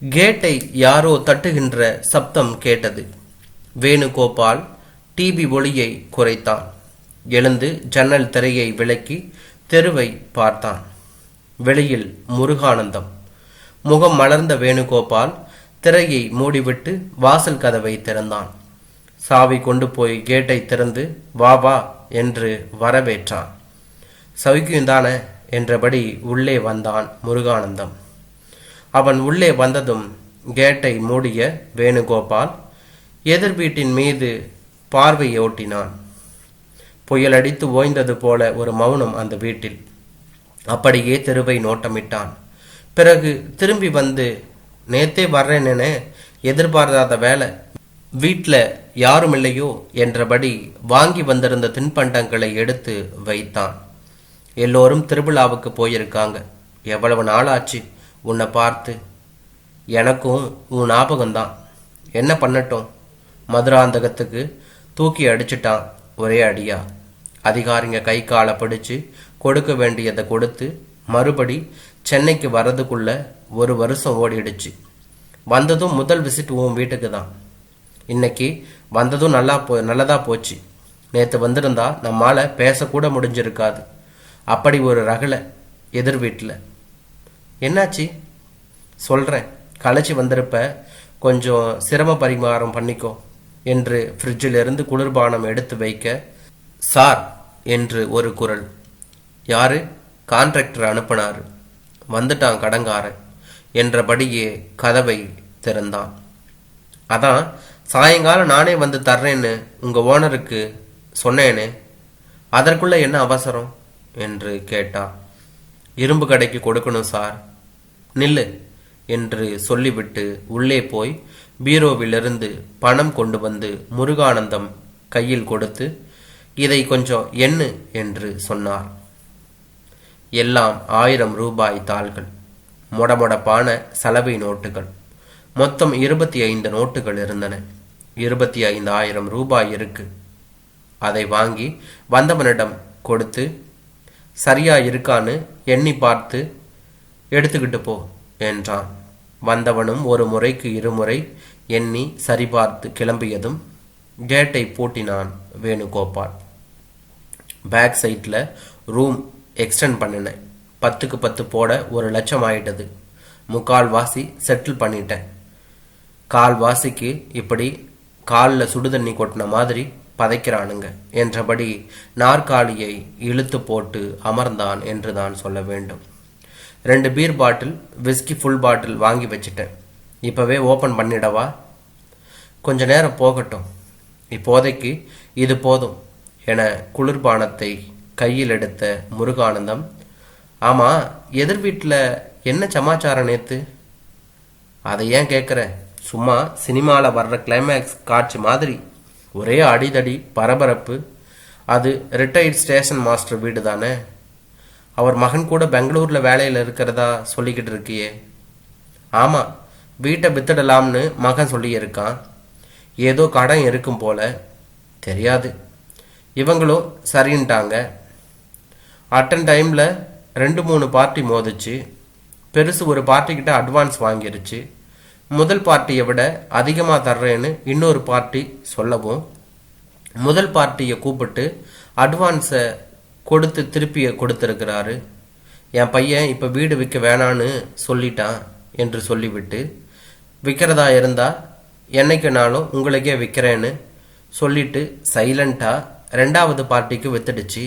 கேட்டை யாரோ தட்டுகின்ற சப்தம் கேட்டது. வேணுகோபால் டிவி ஒளியை குறைத்தான். எழுந்து ஜன்னல் திரையை விலக்கி தெருவை பார்த்தான். வெளியில் முருகானந்தம். முகம் மலர்ந்த வேணுகோபால் திரையை மூடிவிட்டு வாசல் கதவை திறந்தான். சாவி கொண்டு போய் கேட்டை திறந்து வா வா என்று வரவேற்றான். சௌக்கியம்தானே என்றபடி உள்ளே வந்தான் முருகானந்தம். அவன் உள்ளே வந்ததும் கேட்டை மூடிய வேணுகோபால் எதிர் வீட்டின் மீது பார்வையை ஓட்டினான். புயல் அடித்து ஓய்ந்தது போல ஒரு மௌனம் அந்த வீட்டில். அப்படியே தெருவை நோட்டமிட்டான். பிறகு திரும்பி வந்து நேத்தே வர்றேன்னு எதிர்பாராத வேலை. வீட்டில் யாரும் இல்லையோ என்றபடி வாங்கி வந்திருந்த தின்பண்டங்களை எடுத்து வைத்தான். எல்லோரும் திருவிழாவுக்கு போயிருக்காங்க. எவ்வளவு நாளாச்சு? உன்னை பார்த்து எனக்கும் உன் ஞாபகம்தான். என்ன பண்ணட்டும்? மதுராந்தகத்துக்கு தூக்கி அடிச்சிட்டான் ஒரே அடியா. அதிகாரிங்க கை காலை பிடிச்சு கொடுக்க வேண்டியதை கொடுத்து மறுபடி சென்னைக்கு வர்றதுக்குள்ள ஒரு வருஷம் ஓடிடுச்சு. வந்ததும் முதல் விசிட் உன் வீட்டுக்கு தான். இன்னைக்கு வந்ததும் நல்லா போ நல்லதாக போச்சு. நேற்று வந்திருந்தா நம்மால் பேசக்கூட முடிஞ்சிருக்காது. அப்படி ஒரு ரகலை எதிர் வீட்டில். என்னாச்சு? சொல்கிறேன் களைச்சி வந்திருப்ப. கொஞ்சம் சிரம பரிமாறம் பண்ணிக்கோ என்று ஃப்ரிட்ஜிலிருந்து குளிர்பானம் எடுத்து வைக்க சார் என்று ஒரு குரல். யாரு? கான்ட்ராக்டர் அனுப்பினார். வந்துட்டான் கடங்காரன் என்றபடியே கதவை திறந்தான். அதான் சாயங்காலம் நானே வந்து தர்றேன்னு உங்கள் ஓனருக்கு சொன்னேனே அதற்குள்ள என்ன அவசரம்? என்று கேட்டான் இரும்பு கடைக்கு கொடுக்கணும் சார். நில்லு என்று சொல்லிவிட்டு உள்ளே போய் பீரோவிலிருந்து பணம் கொண்டு வந்து முருகானந்தம் கையில் கொடுத்து இதை கொஞ்சம் எண்ணு என்று சொன்னார். எல்லாம் ஆயிரம் ரூபாய் தாள்கள் மொடமொடப்பான சலவை நோட்டுகள் மொத்தம் இருபத்தி ஐந்து நோட்டுகள் இருந்தன. இருபத்தி ஐந்து ஆயிரம் ரூபாய் இருக்கு. அதை வாங்கி வந்தவனிடம் கொடுத்து சரியா இருக்கான்னு எண்ணி பார்த்து எடுத்துக்கிட்டு போ என்றான். வந்தவனும் ஒரு முறைக்கு இருமுறை எண்ணி சரிபார்த்து கிளம்பியதும் கேட்டை பூட்டினான் வேணுகோபால். பேக் சைட்டில் ரூம் எக்ஸ்டெண்ட் பண்ணினேன் பத்துக்கு பத்து போட ஒரு லட்சம் ஆயிட்டது. முக்கால் வாசி செட்டில் பண்ணிட்டேன். கால் வாசிக்கு இப்படி காலில் சுடுதண்ணி கொட்டின மாதிரி பதைக்கிறானுங்க என்றபடி நாற்காலியை இழுத்து போட்டு அமர்ந்தான் என்று தான் சொல்ல வேண்டும். ரெண்டு beer bottle whisky full bottle வாங்கி வச்சுட்டேன். இப்போவே ஓப்பன் பண்ணிடவா? கொஞ்ச நேரம் போகட்டும். இப்போதைக்கு இது போதும் என குளிர்பானத்தை கையில் எடுத்த முருகானந்தம் ஆமாம் எதிர் வீட்டில் என்ன சமாச்சாரம் நேற்று அதை ஏன் கேட்குற சும்மா சினிமாவில் வர்ற கிளைமேக்ஸ் காட்சி மாதிரி. ஒரே அடிதடி பரபரப்பு. அது ரிட்டையர்ட் ஸ்டேஷன் மாஸ்டர் வீடு தானே அவர் மகன் கூட பெங்களூரில் வேலையில் இருக்கிறதா சொல்லிக்கிட்டு இருக்கியே. ஆமாம் வீட்டை வித்துடலாம்னு மகன் சொல்லியிருக்கான். ஏதோ கடன் இருக்கும் போல. தெரியாது. இவங்களும் சரின்ட்டாங்க. அட்டன் டைமில் ரெண்டு மூணு பார்ட்டி மோதிச்சு பெருசு ஒரு பார்ட்டிக்கிட்ட அட்வான்ஸ் வாங்கிருச்சு. முதல் பார்ட்டியை விட அதிகமாக தர்றேன்னு இன்னொரு பார்ட்டி சொல்லவும் முதல் பார்ட்டியை கூப்பிட்டு அட்வான்ஸை கொடுத்து திருப்பிய கொடுத்துருக்கிறாரு. என் பையன் இப்போ வீடு விற்க வேணான்னு சொல்லிட்டான் என்று சொல்லிவிட்டு விற்கிறதா இருந்தால் என்னைக்குனாலும் உங்களுக்கே விற்கிறேன்னு சொல்லிட்டு சைலண்ட்டாக ரெண்டாவது பார்ட்டிக்கு வித்துடுச்சு.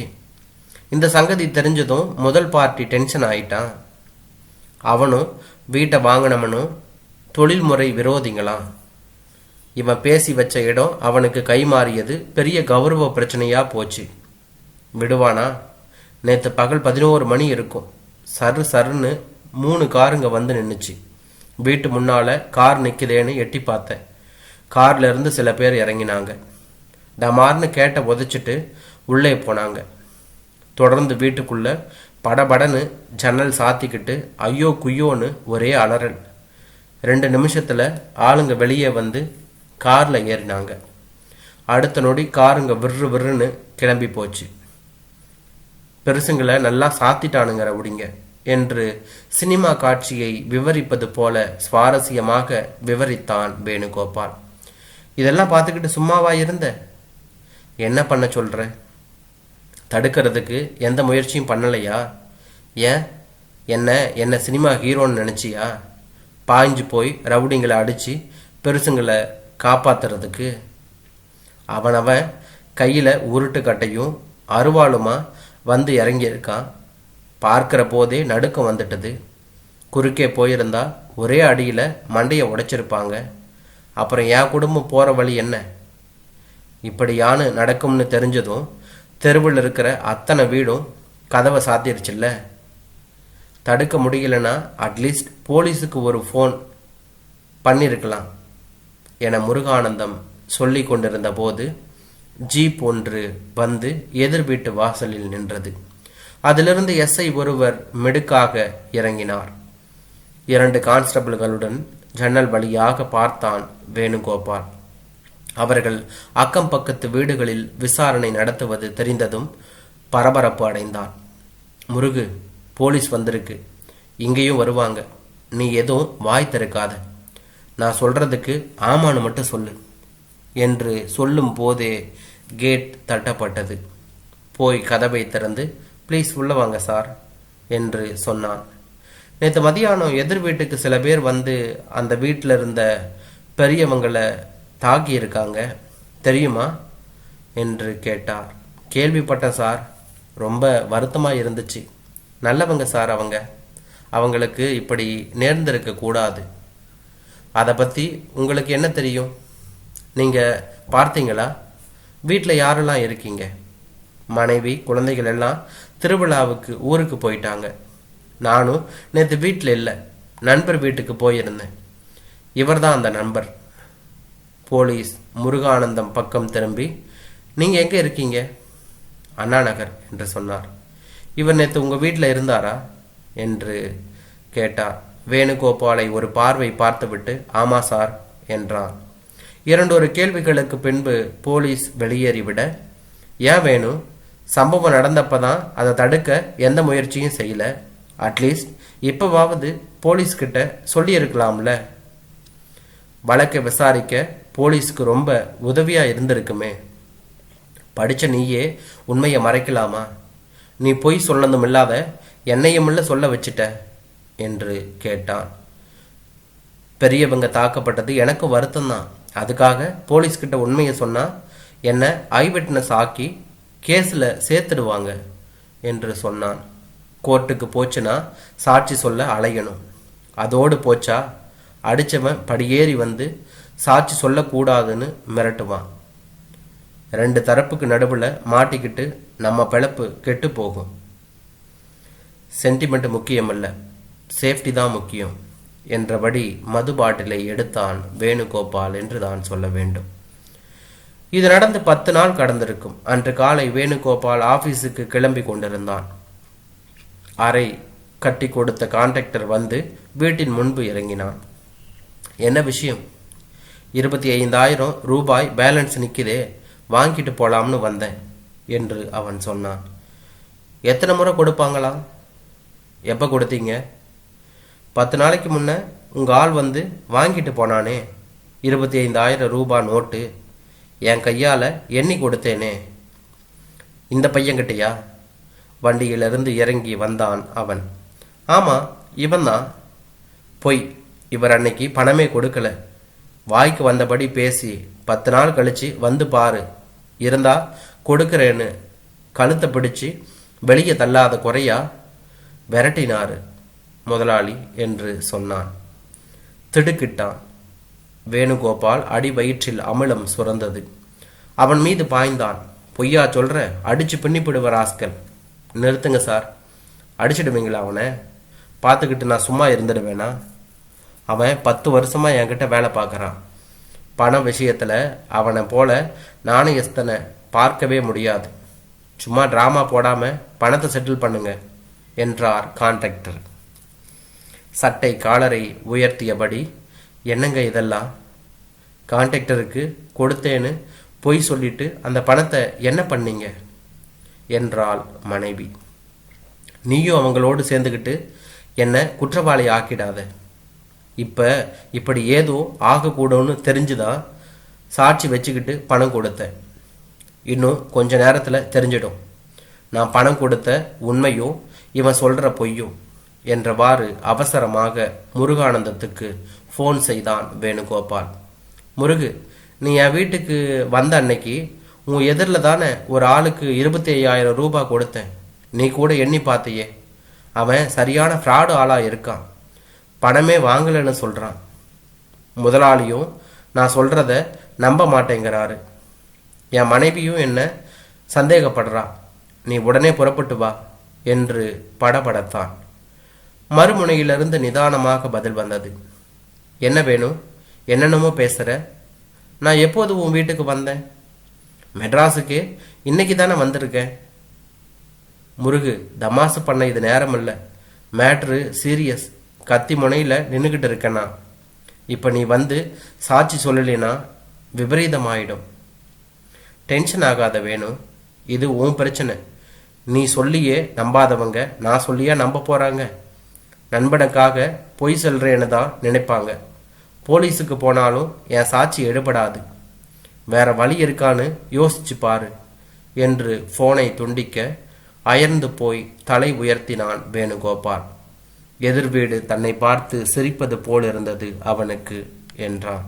இந்த சங்கதி தெரிஞ்சதும் முதல் பார்ட்டி டென்ஷன் ஆயிட்டான். அவனும் வீட்டை வாங்கினவனும் தொழில்முறை விரோதிங்களாம். இவன் பேசி வச்ச இடம் அவனுக்கு கை மாறியது பெரிய கௌரவ பிரச்சனையாக போச்சு. விடுவானா? நேற்று பகல் பதினோரு மணி இருக்கும். சரு சருன்னு மூணு காருங்க வந்து நின்றுச்சு வீட்டு முன்னால் கார் நிற்குதேன்னு எட்டி பார்த்தேன். கார்லேருந்து சில பேர் இறங்கினாங்க. டமார்னு கேட்ட உதைச்சிட்டு உள்ளே போனாங்க. தொடர்ந்து வீட்டுக்குள்ளே படபடன்னு ஜன்னல் சாத்திக்கிட்டு ஐயோ குய்யோன்னு ஒரே அலறல். ரெண்டு நிமிஷத்தில் ஆளுங்க வெளியே வந்து காரில் ஏறினாங்க. அடுத்த நொடி காருங்க விர்ரு விர்றுன்னு கிளம்பி போச்சு. பெருசுங்களை நல்லா சாத்திட்டானுங்க ரவுடிங்க என்று சினிமா காட்சியை விவரிப்பது போல சுவாரஸ்யமாக விவரித்தான் வேணுகோபால். இதெல்லாம் பார்த்துக்கிட்டு சும்மாவா இருந்த? என்ன பண்ண சொல்ற? தடுக்கிறதுக்கு எந்த முயற்சியும் பண்ணலையா? ஏன்? என்ன? என்ன சினிமா ஹீரோன்னு நினச்சியா? பாய்ஞ்சு போய் ரவுடிங்களை அடித்து பெருசுங்களை காப்பாத்துறதுக்கு. அவனவன் கையில் உருட்டு கட்டையும் அருவாளுமா வந்து இறங்கியிருக்கான் பார்க்கிற போதே நடுக்கம் வந்துட்டது. குறுக்கே போயிருந்தா ஒரே அடியில் மண்டையை உடைச்சிருப்பாங்க. அப்புறம் என் குடும்பம் போகிற வழி என்ன? இப்படியானு நடக்கும்னு தெரிஞ்சதும் தெருவில் இருக்கிற அத்தனை வீடும் கதவை சாத்திருச்சுல்ல. தடுக்க முடியலன்னா அட்லீஸ்ட் போலீஸுக்கு ஒரு ஃபோன் பண்ணியிருக்கலாம் என முருகானந்தம் சொல்லி கொண்டிருந்த போது ஜீப் ஒன்று வந்து எதிர் வீட்டு வாசலில் நின்றது. அதிலிருந்து எஸ்ஐ ஒருவர் மெடுக்காக இறங்கினார். இரண்டு கான்ஸ்டபிள்களுடன் ஜன்னல் வழியாக பார்த்தான் வேணுகோபால். அவர்கள் அக்கம் பக்கத்து வீடுகளில் விசாரணை நடத்துவது தெரிந்ததும் பரபரப்பு அடைந்தான். முருகு போலீஸ் வந்திருக்கு. இங்கேயும் வருவாங்க. நீ எதுவும் வாய் திறக்காத. நான் சொல்றதுக்கு ஆமான்னு மட்டும் சொல்லு. என்று சொல்லும் போதே கேட் தட்டப்பட்டது. போய் கதவை திறந்து ப்ளீஸ் உள்ள வாங்க சார் என்று சொன்னான். நேற்று மதியானம் எதிர் வீட்டுக்கு சில பேர் வந்து அந்த வீட்டில் இருந்த பெரியவங்களை தாக்கி இருக்காங்க தெரியுமா? என்று கேட்டார். கேள்விப்பட்டேன் சார் ரொம்ப வருத்தமாக இருந்துச்சு. நல்லவங்க சார் அவங்க. அவங்களுக்கு இப்படி நேர்ந்திருக்க கூடாது அதை பற்றி உங்களுக்கு என்ன தெரியும்? நீங்கள் பார்த்தீங்களா? வீட்டில் யாரெல்லாம் இருக்கீங்க? மனைவி குழந்தைகள் எல்லாம் திருவிழாவுக்கு ஊருக்கு போயிட்டாங்க. நானும் நேற்று வீட்டில் இல்லை நண்பர் வீட்டுக்கு போயிருந்தேன். இவர் தான் அந்த நண்பர். போலீஸ் முருகானந்தம் பக்கம் திரும்பி நீங்கள் எங்கே இருக்கீங்க? அண்ணா நகர் என்று சொன்னார். இவர் நேற்று உங்கள் வீட்டில் இருந்தாரா? என்று கேட்டார் வேணுகோபாலை ஒரு பார்வை பார்த்துவிட்டு ஆமா சார் என்றான். இரண்டொரு கேள்விகளுக்கு பின்பு போலீஸ் வெளியேறிவிட ஏன் வேணும் சம்பவம் நடந்தப்பதான் அதை தடுக்க எந்த முயற்சியும் செய்யல. அட்லீஸ்ட் இப்போவாவது போலீஸ்கிட்ட சொல்லியிருக்கலாம்ல. வழக்கை விசாரிக்க போலீஸ்க்கு ரொம்ப உதவியாக இருந்திருக்குமே. படித்த நீயே உண்மையை மறைக்கலாமா? நீ பொய் சொன்னதும் இல்லாத என்னையுமில்ல சொல்ல வச்சிட்ட என்று கேட்டான். பெரியவங்க தாக்கப்பட்டது எனக்கு வருத்தம்தான். அதுக்காக போலீஸ்கிட்ட உண்மையை சொன்னால் என்னை ஐ விட்னஸ் ஆக்கி கேஸில் சேர்த்துடுவாங்க என்று சொன்னான். கோர்ட்டுக்கு போச்சுன்னா சாட்சி சொல்ல அலையணும். அதோடு போச்சா அடித்தவன் படியேறி வந்து சாட்சி சொல்லக்கூடாதுன்னு மிரட்டுவான். ரெண்டு தரப்புக்கு நடுவில் மாட்டிக்கிட்டு நம்ம பிழப்பு கெட்டு போகும். சென்டிமெண்ட் முக்கியமல்ல. சேஃப்டி தான் முக்கியம். என்றபடி மது பாட்டிலை எடுத்தான் வேணுகோபால் என்று தான் சொல்ல வேண்டும். இது நடந்து பத்து நாள் கடந்திருக்கும். அன்று காலை வேணுகோபால் ஆபீஸுக்கு கிளம்பி கொண்டிருந்தான். அறை கட்டி கொடுத்த கான்ட்ராக்டர் வந்து வீட்டின் முன்பு இறங்கினான். என்ன விஷயம்? இருபத்தி ஐந்தாயிரம் ரூபாய் பேலன்ஸ் நிற்குதே வாங்கிட்டு போலாம்னு வந்தேன் என்று அவன் சொன்னான். எத்தனை முறை கொடுப்பாங்களா? எப்போ கொடுத்தீங்க? பத்து நாளைக்கு முன்ன உங்கள் ஆள் வந்து வாங்கிட்டு போனானே. இருபத்தி ஐந்தாயிரம் ரூபாய் நோட்டு என் கையால் எண்ணி கொடுத்தேனே. இந்த பையன்கிட்டயா? வண்டியிலிருந்து இறங்கி வந்தான் அவன். ஆமாம் இவன் தான் பொய் இவர் அன்னைக்கு பணமே கொடுக்கல. வாய்க்கு வந்தபடி பேசி பத்து நாள் கழிச்சு வந்து பாரு. இருந்தா கொடுக்குறேன்னு. கழுத்தை பிடிச்சி வெளியே தள்ளாத குறையா விரட்டினாரு. முதலாளி என்று சொன்னான். திடுக்கிட்டான். வேணுகோபால் அடி வயிற்றில் அமிலம் சுரந்தது. அவன் மீது பாய்ந்தான். பொய்யா சொல்ற அடிச்சு பின்னிப்பிடுவர் ஆஸ்கல். நிறுத்துங்க சார். அடிச்சிடுவீங்களா அவனை? பார்த்துக்கிட்டு நான் சும்மா இருந்துடுவேனா? அவன் பத்து வருஷமா என்கிட்ட வேலை பார்க்குறான். பண விஷயத்தில் அவனை போல நாணயஸ்தனை பார்க்கவே முடியாது. சும்மா ட்ராமா போடாமல் பணத்தை செட்டில் பண்ணுங்க என்றார் கான்ட்ராக்டர் சட்டை காலரை உயர்த்தியபடி என்னங்க இதெல்லாம்? கான்ட்ராக்டருக்கு கொடுத்தேன்னு பொய் சொல்லிட்டு அந்த பணத்தை என்ன பண்ணீங்க? என்றாள் மனைவி. நீயும் அவங்களோடு சேர்ந்துக்கிட்டு என்னை குற்றவாளி ஆக்கிடாத. இப்போ இப்படி ஏதோ ஆகக்கூடும்னு தெரிஞ்சுதான் சாட்சி வச்சுக்கிட்டு பணம் கொடுத்தேன் இன்னும் கொஞ்ச நேரத்தில் தெரிஞ்சிடும். நான் பணம் கொடுத்த உண்மையும் இவன் சொல்கிற பொய்யும் என்றவாறு அவசரமாக முருகானந்தத்துக்கு ஃபோன் செய்தான் வேணுகோபால். முருகு நீ என் வீட்டுக்கு வந்த அன்னைக்கு உன் எதிரில் தானே ஒரு ஆளுக்கு இருபத்தி ஐயாயிரம் ரூபாய் கொடுத்தேன். நீ கூட எண்ணி பார்த்தியே. அவன் சரியான ஃப்ராடு ஆளாக இருக்கான். பணமே வாங்கலைன்னு சொல்கிறான் முதலாளியும் நான் சொல்கிறத நம்ப மாட்டேங்கிறாரு. என் மனைவியும் என்ன சந்தேகப்படுறா. நீ உடனே புறப்பட்டு வா என்று படபடத்தான். மறுமுனையிலிருந்து நிதானமாக பதில் வந்தது. என்ன வேணும் என்னென்னமோ பேசுகிற நான் எப்போது உன் வீட்டுக்கு வந்தேன்? மெட்ராஸுக்கு? இன்னைக்கு தானே வந்திருக்கேன் முருகு தமாசு பண்ண இது நேரம் இல்லை. Matter serious. கத்தி முனையில் நின்றுக்கிட்டு இருக்கேண்ணா இப்போ நீ வந்து சாட்சி சொல்லலைன்னா விபரீதமாயிடும். டென்ஷன் ஆகாத வேணும் இது உன் பிரச்சனை. நீ சொல்லியே நம்பாதவங்க நான் சொல்லியே நம்ப போகிறாங்க நண்பனுக்காக பொய் சொல்கிறேன்னு தான் நினைப்பாங்க. போலீஸுக்கு போனாலும் என் சாட்சி எடுபடாது வேற வழி இருக்கான்னு யோசிச்சு பாரு என்று ஃபோனை துண்டிக்க அயர்ந்து போய் தலை உயர்த்தினான் வேணுகோபால். எதிர் வீடு தன்னை பார்த்து சிரிப்பது போலிருந்தது அவனுக்கு என்றான்.